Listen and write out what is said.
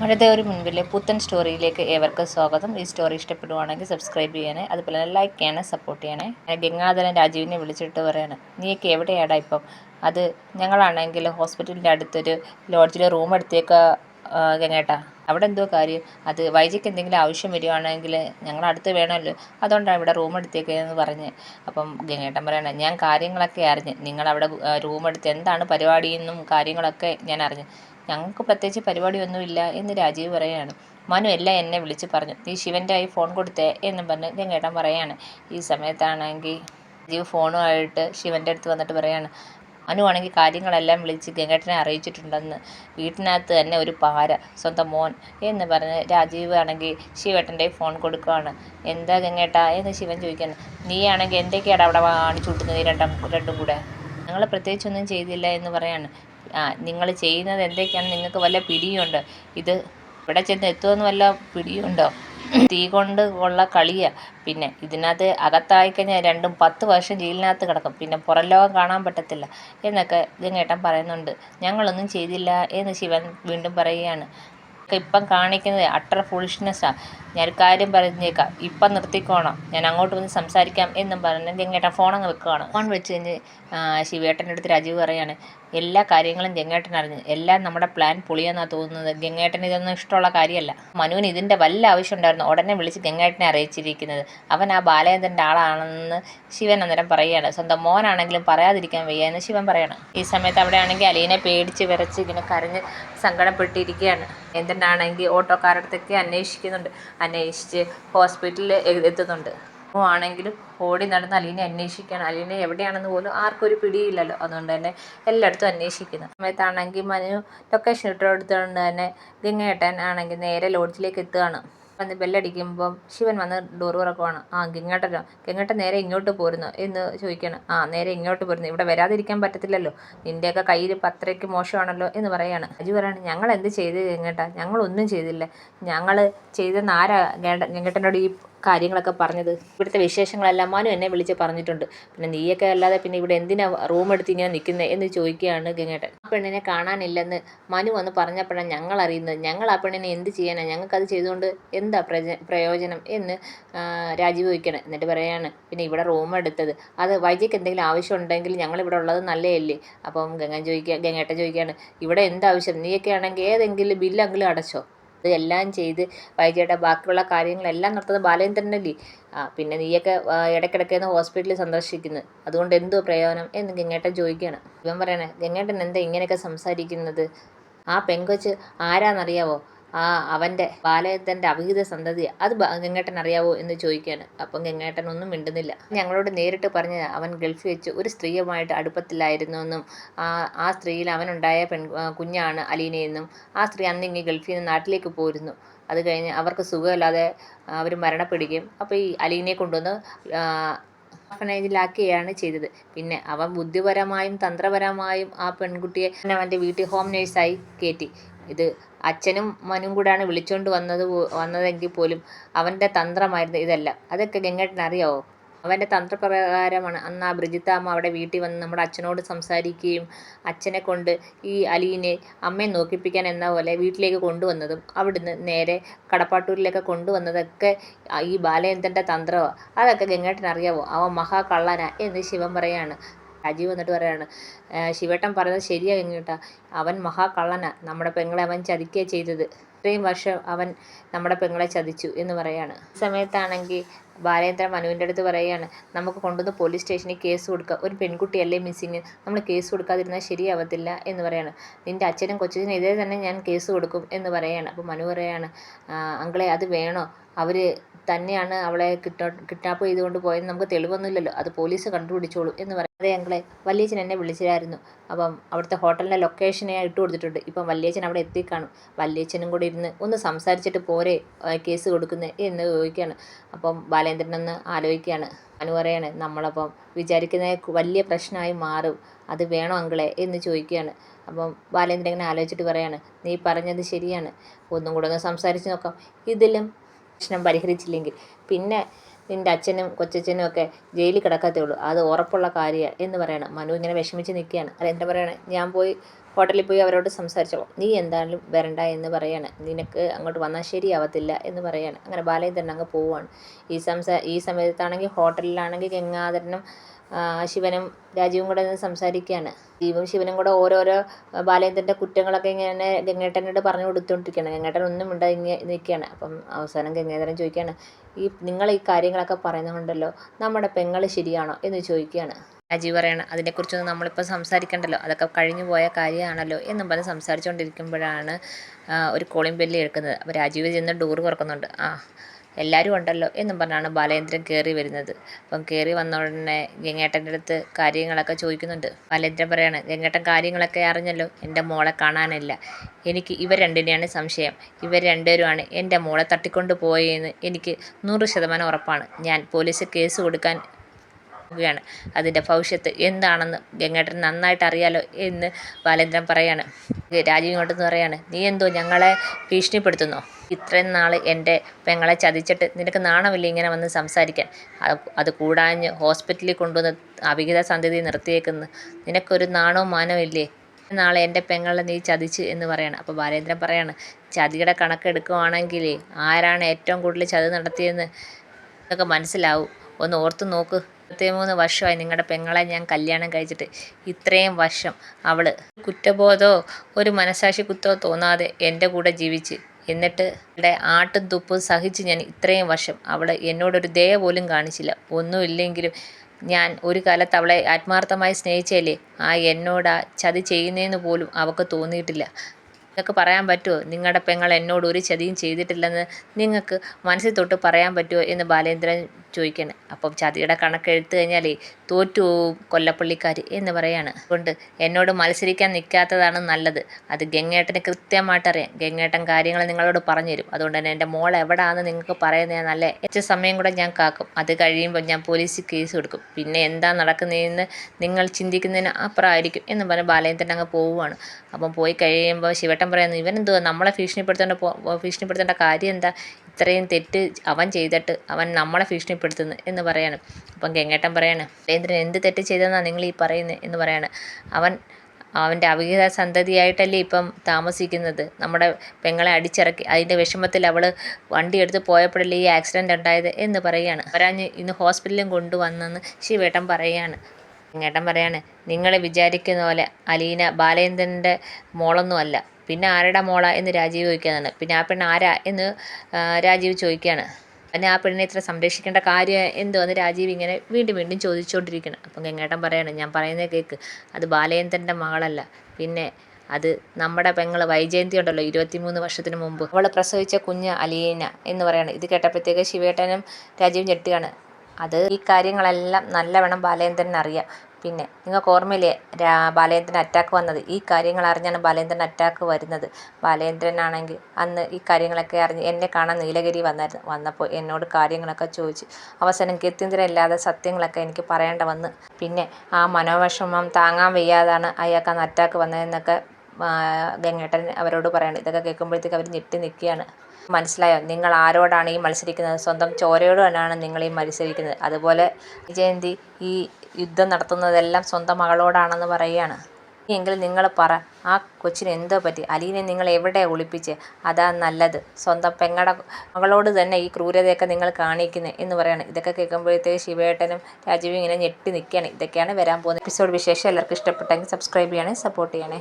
മഴദേവര് മുൻപിലെ പുത്തൻ സ്റ്റോറിയിലേക്ക് ഏവർക്കും സ്വാഗതം. ഈ സ്റ്റോറി ഇഷ്ടപ്പെടുവാണെങ്കിൽ സബ്സ്ക്രൈബ് ചെയ്യണേ അതുപോലെ തന്നെ ലൈക്ക് ചെയ്യണേ സപ്പോർട്ട് ചെയ്യണേ. ഗംഗാധരൻ രാജീവിനെ വിളിച്ചിട്ട് പറയാണ് നീയൊക്കെ എവിടെയാടാ ഇപ്പം? അത് ഞങ്ങളാണെങ്കിൽ ഹോസ്പിറ്റലിന്റെ അടുത്തൊരു ലോഡ്ജിൽ റൂം എടുത്തേക്ക ഗംഗേട്ടാ. അവിടെ എന്തോ കാര്യം. അത് വൈജയ്ക്ക് എന്തെങ്കിലും ആവശ്യം വരികയാണെങ്കിൽ ഞങ്ങൾ അടുത്ത് വേണമല്ലോ. അതുകൊണ്ടാണ് ഇവിടെ റൂം എടുത്തേക്കെന്ന് പറഞ്ഞ്. അപ്പം ഗംഗേട്ടൻ പറയണേ ഞാൻ കാര്യങ്ങളൊക്കെ അറിഞ്ഞ്. നിങ്ങളവിടെ റൂം എടുത്ത് എന്താണ് പരിപാടിയെന്നും കാര്യങ്ങളൊക്കെ ഞാൻ അറിഞ്ഞു. ഞങ്ങൾക്ക് പ്രത്യേകിച്ച് പരിപാടിയൊന്നുമില്ല എന്ന് രാജീവ് പറയുകയാണ്. മനു എല്ലാം എന്നെ വിളിച്ച് പറഞ്ഞു. നീ ശിവന്റെ ആയി ഫോൺ കൊടുത്തേ എന്നും പറഞ്ഞ് ഗംഗേട്ടൻ പറയാണ് ഈ സമയത്താണെങ്കിൽ രാജീവ് ഫോണുമായിട്ട് ശിവന്റെ അടുത്ത് വന്നിട്ട് പറയാണ് അനു ആണെങ്കിൽ കാര്യങ്ങളെല്ലാം വിളിച്ച് ഗംഗേട്ടനെ അറിയിച്ചിട്ടുണ്ടെന്ന്. വീട്ടിനകത്ത് തന്നെ ഒരു പാര സ്വന്തം മോൻ എന്ന് പറഞ്ഞ് രാജീവ് ആണെങ്കിൽ ശിവേട്ടന്റെ ഫോൺ കൊടുക്കുകയാണ്. എന്താ ഗംഗേട്ട എന്ന് ശിവൻ ചോദിക്കാണ് നീ ആണെങ്കിൽ എന്തൊക്കെയാണ് അവിടെ കാണിച്ചു കൂട്ടുന്നത് രണ്ടും രണ്ടും കൂടെ? ഞങ്ങൾ പ്രത്യേകിച്ചൊന്നും ചെയ്തില്ല എന്ന് പറയാണ് ആ നിങ്ങൾ ചെയ്യുന്നത് എന്തൊക്കെയാണ് നിങ്ങൾക്ക് വല്ല പിടിയുണ്ടോ? ഇത് ഇവിടെ ചെന്ന് എത്തുമെന്ന് വല്ല പിടിയുണ്ടോ? തീ കൊണ്ട് ഉള്ള കളിയാ. പിന്നെ ഇതിനകത്ത് അകത്തായി കഴിഞ്ഞാൽ രണ്ടും പത്ത് വർഷം ജയിലിനകത്ത് കിടക്കും. പിന്നെ പുറം ലോകം കാണാൻ പറ്റത്തില്ല. എന്നൊക്കെ ഗംഗേട്ടൻ പറയുന്നുണ്ട്. ഞങ്ങളൊന്നും ചെയ്തില്ല എന്ന് ശിവൻ വീണ്ടും പറയുകയാണ്. ഇപ്പം കാണിക്കുന്നത് അട്ടർ ഫുളിഷ്നെസ്സാണ് ഞാൻ കാര്യം പറഞ്ഞേക്കാം. ഇപ്പം നിർത്തിക്കോണം. ഞാൻ അങ്ങോട്ട് വന്ന് സംസാരിക്കാം എന്നും പറഞ്ഞ് ഗംഗേട്ടൻ ഫോൺ വെക്കുകയാണ്. ഫോൺ വെച്ച് കഴിഞ്ഞ് ശിവേട്ടന്റെ അടുത്ത് രാജീവ് പറയാണ് എല്ലാ കാര്യങ്ങളും ഗംഗേട്ടൻ അറിഞ്ഞു. എല്ലാം നമ്മുടെ പ്ലാൻ പൊളിയെന്നാണ് തോന്നുന്നത്. ഗംഗേട്ടൻ ഇതൊന്നും ഇഷ്ടമുള്ള കാര്യമല്ല. മനുവിന് ഇതിന്റെ വല്ല ആവശ്യം ഉണ്ടായിരുന്നു? ഉടനെ വിളിച്ച് ഗംഗേട്ടനെ അറിയിച്ചിരിക്കുന്നത്. അവൻ ആ ബാലചന്ദ്രന്റെ ആളാണെന്ന് ശിവൻ അന്നേരം പറയുകയാണ്. സ്വന്തം മോനാണെങ്കിലും പറയാതിരിക്കാൻ വയ്യ എന്ന് ശിവൻ പറയണം. ഈ സമയത്ത് അവിടെ ആണെങ്കിൽ അലീനെ പേടിച്ച് വിറച്ച് ഇങ്ങനെ കരഞ്ഞ് സങ്കടപ്പെട്ടിരിക്കുകയാണ്. എന്തിനാണെങ്കിൽ ഓട്ടോക്കാരടുത്തൊക്കെ അന്വേഷിക്കുന്നുണ്ട്. അന്വേഷിച്ച് ഹോസ്പിറ്റലിൽ എത്തുന്നുണ്ട്. ആണെങ്കിലും ഓടി നടന്ന് അലീനെ അന്വേഷിക്കണം. അലീനെ എവിടെയാണെന്ന് പോലും ആർക്കും ഒരു പിടിയില്ലല്ലോ. അതുകൊണ്ട് തന്നെ എല്ലായിടത്തും അന്വേഷിക്കുന്നു. സമയത്താണെങ്കിൽ മനു ലൊക്കേഷൻ ഇട്ടെടുത്തുകൊണ്ട് തന്നെ ഗംഗേട്ടൻ ആണെങ്കിൽ നേരെ ലോഡ്ജിലേക്ക് എത്തുകയാണ്. വന്ന് ബെല്ലടിക്കുമ്പം ശിവൻ വന്ന് ഡോർ തുറക്കുവാണ്. ആ ഗംഗേട്ടനോ? ഗംഗേട്ടൻ നേരെ ഇങ്ങോട്ട് പോരുന്നു എന്ന് ചോദിക്കണം ആ നേരെ ഇങ്ങോട്ട് പോരുന്നു. ഇവിടെ വരാതിരിക്കാൻ പറ്റത്തില്ലല്ലോ. നിന്റെയൊക്കെ കയ്യിൽ പത്രയ്ക്ക് മോശമാണല്ലോ എന്ന് പറയാണ്. അജു പറയാണ് ഞങ്ങൾ എന്ത് ചെയ്ത് ഗംഗേട്ട? ഞങ്ങളൊന്നും ചെയ്തില്ല. ഞങ്ങൾ ചെയ്തെന്ന് ആരാ ഗംഗേട്ടനോട് ഈ കാര്യങ്ങളൊക്കെ പറഞ്ഞത്. ഇവിടുത്തെ വിശേഷങ്ങളെല്ലാം മനു എന്നെ വിളിച്ച് പറഞ്ഞിട്ടുണ്ട്. പിന്നെ നീയൊക്കെ അല്ലാതെ പിന്നെ ഇവിടെ എന്തിനാ റൂം എടുത്ത് ഇങ്ങനെ നിൽക്കുന്നത് എന്ന് ചോദിക്കുകയാണ് ഗംഗേട്ടൻ. ആ പെണ്ണിനെ കാണാനില്ലെന്ന് മനു വന്ന് പറഞ്ഞപ്പോഴാണ് ഞങ്ങൾ അറിയുന്നത്. ഞങ്ങൾ ആ പെണ്ണിനെ എന്ത് ചെയ്യാനാണ് ഞങ്ങൾക്കത് ചെയ്തുകൊണ്ട് എന്താ പ്രയോജനം എന്ന് രാജീവ് ചോദിക്കണം എന്നിട്ട് പറയാണ് പിന്നെ ഇവിടെ റൂം എടുത്തത്. അത് വൈജയ്ക്ക് എന്തെങ്കിലും ആവശ്യം ഉണ്ടെങ്കിൽ ഞങ്ങൾ ഇവിടെ ഉള്ളത് നല്ലതല്ലേ? അപ്പം ഗംഗൻ ചോദിക്കുക ഗംഗേട്ടൻ ചോദിക്കുകയാണ് ഇവിടെ എന്താവശ്യം നീയൊക്കെ ആണെങ്കിൽ ഏതെങ്കിലും ബില്ലെങ്കിലും അടച്ചോ. എല്ലാം ചെയ്ത് വൈജയുടെ ബാക്കിയുള്ള കാര്യങ്ങളെല്ലാം നടത്തുന്നത് ബാലേന്ദ്രനല്ലേ? ആ പിന്നെ നീയൊക്കെ ഇടയ്ക്കിടയ്ക്ക് ഹോസ്പിറ്റലിൽ സന്ദർശിക്കുന്നത് അതുകൊണ്ട് എന്തോ പ്രയോജനം എന്ന് ഗംഗേട്ടൻ ചോദിക്കുകയാണ്. ഇവൻ പറയണേ ഗംഗേട്ടൻ എന്താ ഇങ്ങനെയൊക്കെ സംസാരിക്കുന്നത്? ആ പെങ്കൊച്ച് ആരാന്നറിയാവോ? ആ അവന്റെ ബാലയത്തന്റെ അവിഹിത സന്തതി. അത് ഗംഗേട്ടൻ അറിയാവോ എന്ന് ചോദിക്കുകയാണ്. അപ്പം ഗംഗേട്ടൻ ഒന്നും മിണ്ടുന്നില്ല. ഞങ്ങളോട് നേരിട്ട് പറഞ്ഞ അവൻ ഗൾഫിൽ വെച്ച് ഒരു സ്ത്രീയുമായിട്ട് അടുപ്പത്തിലായിരുന്നുവെന്നും ആ ആ സ്ത്രീയിൽ അവനുണ്ടായ പെൺ കുഞ്ഞാണ് അലീനയെന്നും ആ സ്ത്രീ അന്ന് ഇങ്ങനെ ഗൾഫിൽ നിന്ന് നാട്ടിലേക്ക് പോരുന്നു. അത് കഴിഞ്ഞ് അവർക്ക് സുഖമില്ലാതെ അവർ മരണപ്പെടുകയും അപ്പോൾ ഈ അലീനയെ കൊണ്ടുവന്ന് ഓർഫനേജിലാക്കുകയാണ് ചെയ്തത്. പിന്നെ അവൻ ബുദ്ധിപരമായും തന്ത്രപരമായും ആ പെൺകുട്ടിയെ അവന്റെ വീട്ടിൽ ഹോം നേഴ്സായി കയറ്റി. ഇത് അച്ഛനും മനും കൂടാണ് വിളിച്ചുകൊണ്ട് വന്നത് വന്നതെങ്കിൽ പോലും അവന്റെ തന്ത്രമായിരുന്നു ഇതെല്ലാം. അതൊക്കെ ഗംഗേട്ടൻ അറിയാവോ? അവന്റെ തന്ത്രപ്രകാരമാണ് അന്ന് ആ ബ്രിജിത്ത അമ്മ അവിടെ വീട്ടിൽ വന്ന് നമ്മുടെ അച്ഛനോട് സംസാരിക്കുകയും അച്ഛനെ കൊണ്ട് ഈ അലീനെ അമ്മയെ നോക്കിപ്പിക്കാൻ എന്ന പോലെ വീട്ടിലേക്ക് കൊണ്ടുവന്നതും അവിടുന്ന് നേരെ കടപ്പാട്ടൂരിലേക്ക് കൊണ്ടുവന്നതൊക്കെ ഈ ബാലചന്ദ്രന്റെ തന്ത്രമാണ് അതൊക്കെ ഗംഗേട്ടൻ അറിയാവോ? അവൻ മഹാകള്ളന എന്ന് ശിവൻ പറയാണ്. രാജീവ് വന്നിട്ട് പറയാണ് ശിവേട്ടൻ പറഞ്ഞത് ശരിയാ കേട്ടാ അവൻ മഹാകള്ളനാ. നമ്മുടെ പെങ്ങളെ അവൻ ചതിക്കുക ചെയ്തത്. ഇത്രയും വർഷം അവൻ നമ്മുടെ പെങ്ങളെ ചതിച്ചു എന്ന് പറയാണ്. സമയത്താണെങ്കിൽ ബാലേന്ദ്രൻ മനുവിന്റെ അടുത്ത് പറയുകയാണ് നമുക്ക് കൊണ്ടുവന്ന് പോലീസ് സ്റ്റേഷനിൽ കേസ് കൊടുക്കുക ഒരു പെൺകുട്ടിയല്ലേ മിസ്സിങ്. നമ്മൾ കേസ് കൊടുക്കാതിരുന്നാൽ ശരിയാവത്തില്ല എന്ന് പറയാണ്. നിന്റെ അച്ഛനും കൊച്ചിനും ഇതേ തന്നെ ഞാൻ കേസ് കൊടുക്കും എന്ന് പറയാണ്. അപ്പോൾ മനു പറയാണ് അങ്കളെ അത് വേണോ? അവർ തന്നെയാണ് അവളെ കിഡ്നാപ്പ് ചെയ്തുകൊണ്ട് പോയെന്ന് നമുക്ക് തെളിവൊന്നുമില്ലല്ലോ. അത് പോലീസ് കണ്ടുപിടിച്ചോളൂ എന്ന് പറയുന്നത് അതെ ഞങ്ങളെ വല്യച്ഛൻ എന്നെ വിളിച്ചിരായിരുന്നു അപ്പം അവിടുത്തെ ഹോട്ടലിന്റെ ലൊക്കേഷൻ ഞാൻ ഇട്ട് കൊടുത്തിട്ടുണ്ട്. ഇപ്പം വല്യച്ഛൻ അവിടെ എത്തിക്കാണും. വല്യച്ഛനും കൂടി ഇരുന്ന് ഒന്ന് സംസാരിച്ചിട്ട് പോരെ കേസ് കൊടുക്കുന്നത് എന്ന് ചോദിക്കുകയാണ്. അപ്പം ബാലേന്ദ്രൻ ഒന്ന് ആലോചിക്കുകയാണ്. അനു പറയാണ് നമ്മളപ്പം വിചാരിക്കുന്ന വലിയ പ്രശ്നമായി മാറും. അത് വേണോ അങ്കിളെ എന്ന് ചോദിക്കുകയാണ്. അപ്പം ബാലേന്ദ്രൻ ഇങ്ങനെ ആലോചിച്ചിട്ട് പറയാണ് നീ പറഞ്ഞത് ശരിയാണ്. ഒന്നും കൂടെ ഒന്ന് സംസാരിച്ച് നോക്കാം. ഇതിലും പ്രശ്നം പരിഹരിച്ചില്ലെങ്കിൽ പിന്നെ നിന്റെ അച്ഛനും കൊച്ചച്ഛനും ഒക്കെ ജയിലിൽ കിടക്കത്തേ ഉള്ളൂ. അത് ഉറപ്പുള്ള കാര്യമാണ് എന്ന് പറയണം. മനു ഇങ്ങനെ വിഷമിച്ച് നിൽക്കുകയാണ്. അത് എന്താ പറയണേ? ഞാൻ പോയി ഹോട്ടലിൽ പോയി അവരോട് സംസാരിച്ചോളാം. നീ എന്തായാലും വരണ്ട എന്ന് പറയാണ്. നിനക്ക് അങ്ങോട്ട് വന്നാൽ ശരിയാവത്തില്ല എന്ന് പറയാണ്. അങ്ങനെ ബാലേന്ദ്രൻ അങ്ങ് പോവുകയാണ്. ഈ സംസാ ഈ സമയത്താണെങ്കിൽ ഹോട്ടലിലാണെങ്കിൽ ഗംഗാധരനും ശിവനും രാജീവും കൂടെ നിന്ന് സംസാരിക്കുകയാണ് ദീപും ശിവനും കൂടെ ഓരോരോ ബാലേന്ദ്രന്റെ കുറ്റങ്ങളൊക്കെ ഇങ്ങനെ ഗംഗേട്ടനോട് പറഞ്ഞു കൊടുത്തുകൊണ്ടിരിക്കുകയാണ് ഗംഗേട്ടൻ ഒന്നും ഇങ്ങനെ നിൽക്കുകയാണ്. അപ്പം അവസാനം ഗംഗേന്ദ്രൻ ചോദിക്കുകയാണ് ഈ നിങ്ങൾ ഈ കാര്യങ്ങളൊക്കെ പറയുന്നുണ്ടല്ലോ നമ്മുടെ പെങ്ങൾ ശരിയാണോ? എന്ന് ചോദിക്കുകയാണ്. രാജീവ് പറയണം അതിനെക്കുറിച്ചൊന്നും നമ്മളിപ്പോൾ സംസാരിക്കണ്ടല്ലോ. അതൊക്കെ കഴിഞ്ഞു പോയ കാര്യമാണല്ലോ. എന്നും പറഞ്ഞ് സംസാരിച്ചുകൊണ്ടിരിക്കുമ്പോഴാണ് ഒരു കോളിംഗ് ബെല്ല് കേൾക്കുന്നത് അപ്പോൾ രാജീവ് ചെന്ന് ഡോറ് തുറക്കുന്നുണ്ട്. ആ എല്ലാവരും ഉണ്ടല്ലോ എന്നും പറഞ്ഞാണ് ബാലേന്ദ്രൻ കയറി വരുന്നത്. അപ്പം കയറി വന്ന ഉടനെ ഗംഗേട്ടന്റെ അടുത്ത് കാര്യങ്ങളൊക്കെ ചോദിക്കുന്നുണ്ട്. ബാലേന്ദ്രൻ പറയാണ് ഗംഗേട്ടൻ കാര്യങ്ങളൊക്കെ അറിഞ്ഞല്ലോ എന്റെ മോളെ കാണാനില്ല. എനിക്ക് ഇവർ രണ്ടിനെയാണ് സംശയം. ഇവർ രണ്ടുപേരുമാണ് എന്റെ മോളെ തട്ടിക്കൊണ്ട് പോയെന്ന് എനിക്ക് നൂറ് ശതമാനം ഉറപ്പാണ്. ഞാൻ പോലീസ് കേസ് കൊടുക്കാൻ ാണ് അതിന്റെ ഭവിഷ്യത്ത് എന്താണെന്ന് ഗംഗേട്ടൻ നന്നായിട്ട് അറിയാലോ എന്ന് ബാലേന്ദ്രൻ പറയാണ്. രാജീവ് ഇങ്ങോട്ടെന്ന് പറയാണ് നീ എന്തോ ഞങ്ങളെ ഭീഷണിപ്പെടുത്തുന്നോ? ഇത്രയും നാൾ എന്റെ പെങ്ങളെ ചതിച്ചിട്ട് നിനക്ക് നാണമില്ല ഇങ്ങനെ വന്ന് സംസാരിക്കാൻ? അത് കൂടാഞ്ഞ് ഹോസ്പിറ്റലിൽ കൊണ്ടുവന്ന് അവിഹിത സന്ധ്യതി നിർത്തിയേക്കുന്നു. നിനക്കൊരു നാണവും മാനവും ഇല്ലേ? നാളെ എന്റെ പെങ്ങളെ നീ ചതിച്ച് എന്ന് പറയണം. അപ്പോൾ ബാലേന്ദ്രൻ പറയാണ് ചതിയുടെ കണക്കെടുക്കുവാണെങ്കിൽ ആരാണ് ഏറ്റവും കൂടുതൽ ചതി നടത്തിയെന്ന് നിങ്ങൾക്ക് മനസ്സിലാവും. ഒന്ന് ഓർത്ത് നോക്ക്. ഇരുപത്തിമൂന്ന് വർഷമായി നിങ്ങളുടെ പെങ്ങളെ ഞാൻ കല്യാണം കഴിച്ചിട്ട് ഇത്രയും വർഷം അവൾ കുറ്റബോധമോ ഒരു മനസാക്ഷി കുത്തോ തോന്നാതെ എന്റെ കൂടെ ജീവിച്ച് എന്നിട്ട് ഇവിടെ ആട്ടും തുപ്പും സഹിച്ച് ഞാൻ ഇത്രയും വർഷം അവൾ എന്നോടൊരു ദയ പോലും കാണിച്ചില്ല. ഒന്നുമില്ലെങ്കിലും ഞാൻ ഒരു കാലത്ത് അവളെ ആത്മാർത്ഥമായി സ്നേഹിച്ചല്ലേ ആ എന്നോടാ ചതി ചെയ്യുന്നതെന്ന് പോലും അവൾക്ക് തോന്നിയിട്ടില്ല. നിങ്ങൾക്ക് പറയാൻ പറ്റുമോ നിങ്ങളുടെ പെങ്ങൾ എന്നോട് ഒരു ചതിയും ചെയ്തിട്ടില്ലെന്ന് നിങ്ങൾക്ക് മനസ്സിൽ തൊട്ട് പറയാൻ പറ്റുമോ എന്ന് ബാലേന്ദ്രൻ ചോദിക്കുകയാണ് അപ്പം ചതിയുടെ കണക്ക് എടുത്തു കഴിഞ്ഞാലേ തോറ്റു കൊല്ലപ്പള്ളിക്കാർ എന്ന് പറയാണ്. അതുകൊണ്ട് എന്നോട് മത്സരിക്കാൻ നിൽക്കാത്തതാണ് നല്ലത്. അത് ഗംഗേട്ടന് കൃത്യമായിട്ട് അറിയാം. ഗംഗേട്ടൻ കാര്യങ്ങൾ നിങ്ങളോട് പറഞ്ഞു തരും. അതുകൊണ്ട് തന്നെ എന്റെ മോൾ എവിടെയാണെന്ന് നിങ്ങൾക്ക് പറയുന്നത് നല്ല കുറച്ച് സമയം കൂടെ ഞാൻ കാക്കും. അത് കഴിയുമ്പോൾ ഞാൻ പോലീസിൽ കേസ് കൊടുക്കും. പിന്നെ എന്താ നടക്കുന്നതെന്ന് നിങ്ങൾ ചിന്തിക്കുന്നതിന് അപ്പുറമായിരിക്കും എന്ന് പറഞ്ഞ് ബാലേന്ദ്രൻ അങ്ങ് പോവുകയാണ് അപ്പം പോയി കഴിയുമ്പോൾ ശിവട്ടൻ പറയുന്നു ഇവൻ എന്തുവാ നമ്മളെ ഭീഷണിപ്പെടുത്തേണ്ട ഭീഷണിപ്പെടുത്തേണ്ട കാര്യം എന്താ? ഇത്രയും തെറ്റ് അവൻ ചെയ്തിട്ട് അവൻ നമ്മളെ ഭീഷണിപ്പെടുത്തുന്നു എന്ന് പറയാണ്. അപ്പം ഗംഗേട്ടൻ പറയാണ് ബാലേന്ദ്രൻ എന്ത് തെറ്റ് ചെയ്തെന്നാണ് നിങ്ങൾ ഈ പറയുന്നത് എന്ന് പറയാണ്. അവൻ അവന്റെ അവിഹിത സന്തതിയായിട്ടല്ലേ ഇപ്പം താമസിക്കുന്നത്. നമ്മുടെ പെങ്ങളെ അടിച്ചിറക്കി അതിന്റെ വിഷമത്തിൽ അവൾ വണ്ടി എടുത്ത് പോയപ്പോഴല്ലേ ഈ ആക്സിഡന്റ് ഉണ്ടായത് എന്ന് പറയുകയാണ്. അവരാഞ്ഞ് ഇന്ന് ഹോസ്പിറ്റലിലും കൊണ്ടുവന്നെന്ന് ശിവേട്ടൻ പറയുകയാണ്. ഏട്ടൻ പറയാണ് നിങ്ങൾ വിചാരിക്കുന്ന പോലെ അലീന ബാലേന്ദ്രന്റെ മോളൊന്നും അല്ല. പിന്നെ ആരുടെ മോള എന്ന് രാജീവ് ചോദിക്കാനാണ്. പിന്നെ ആ പെണ്ണ് ആരാ എന്ന് രാജീവ് ചോദിക്കുകയാണ് പിന്നെ ആ പെണ്ണിനെ ഇത്ര സംരക്ഷിക്കേണ്ട കാര്യം എന്തോ എന്ന് രാജീവ് ഇങ്ങനെ വീണ്ടും വീണ്ടും ചോദിച്ചുകൊണ്ടിരിക്കണം അപ്പം ഗംഗേട്ടൻ പറയാണ് ഞാൻ പറയുന്നത് കേൾക്ക് അത് ബാലേന്ദ്രന്റെ മകളല്ല. പിന്നെ അത് നമ്മുടെ പെങ്ങൾ വൈജയന്തി ഉണ്ടല്ലോ ഇരുപത്തിമൂന്ന് വർഷത്തിന് മുമ്പ്. അവൾ പ്രസവിച്ച കുഞ്ഞ് അലീന എന്ന് പറയാണ്. ഇത് കേട്ടപ്പോഴത്തേക്ക് ശിവേട്ടനും രാജീവ് ഞെട്ടുകയാണ് അത് ഈ കാര്യങ്ങളെല്ലാം നല്ലവണ്ണം ബാലേന്ദ്രൻ അറിയാം പിന്നെ നിങ്ങൾക്ക് ഓർമ്മയില്ലേ രാ ബാലേന്ദ്രൻ അറ്റാക്ക് വന്നത്? ഈ കാര്യങ്ങൾ അറിഞ്ഞാണ് ബാലേന്ദ്രൻ അറ്റാക്ക് വരുന്നത്. ബാലേന്ദ്രനാണെങ്കിൽ അന്ന് ഈ കാര്യങ്ങളൊക്കെ അറിഞ്ഞ് എന്നെ കാണാൻ നീലഗിരി വന്നായിരുന്നു. വന്നപ്പോൾ എന്നോട് കാര്യങ്ങളൊക്കെ ചോദിച്ച് അവസാനം ഗത്യന്തരമില്ലാതെ സത്യങ്ങളൊക്കെ എനിക്ക് പറയേണ്ട വന്ന്. പിന്നെ ആ മനോവിഷമം താങ്ങാൻ വയ്യാതാണ് അയാൾക്ക് അന്ന് അറ്റാക്ക് വന്നതെന്നൊക്കെ ഗംഗേട്ടൻ അവരോട് പറയണം ഇതൊക്കെ കേൾക്കുമ്പോഴത്തേക്ക് അവർ ഞെട്ടി നിൽക്കുകയാണ്. മനസ്സിലായോ? നിങ്ങൾ ആരോടാണ് ഈ മത്സരിക്കുന്നത്? സ്വന്തം ചോരയോടാണ് നിങ്ങൾ ഈ മത്സരിക്കുന്നത്. അതുപോലെ വിജയന്തി ഈ യുദ്ധം നടത്തുന്നതെല്ലാം സ്വന്തം മകളോടാണെന്ന് പറയുകയാണ്. എങ്കിൽ നിങ്ങൾ പറ ആ കൊച്ചിന് എന്തോ പറ്റി? അലീനെ നിങ്ങൾ എവിടെ ഒളിപ്പിച്ച്? അതാ നല്ലത്. സ്വന്തം പെങ്ങട മകളോട് തന്നെ ഈ ക്രൂരതയൊക്കെ നിങ്ങൾ കാണിക്കുന്നത് എന്ന് പറയാണ്. ഇതൊക്കെ കേൾക്കുമ്പോഴത്തേക്ക് ശിവേട്ടനും രാജീവും ഇങ്ങനെ ഞെട്ടി നിൽക്കുകയാണ്. ഇതൊക്കെയാണ് വരാൻ പോകുന്ന എപ്പിസോഡ് വിശേഷം. എല്ലാവർക്കും ഇഷ്ടപ്പെട്ടെങ്കിൽ സബ്സ്ക്രൈബ് ചെയ്യണേ സപ്പോർട്ട് ചെയ്യണേ.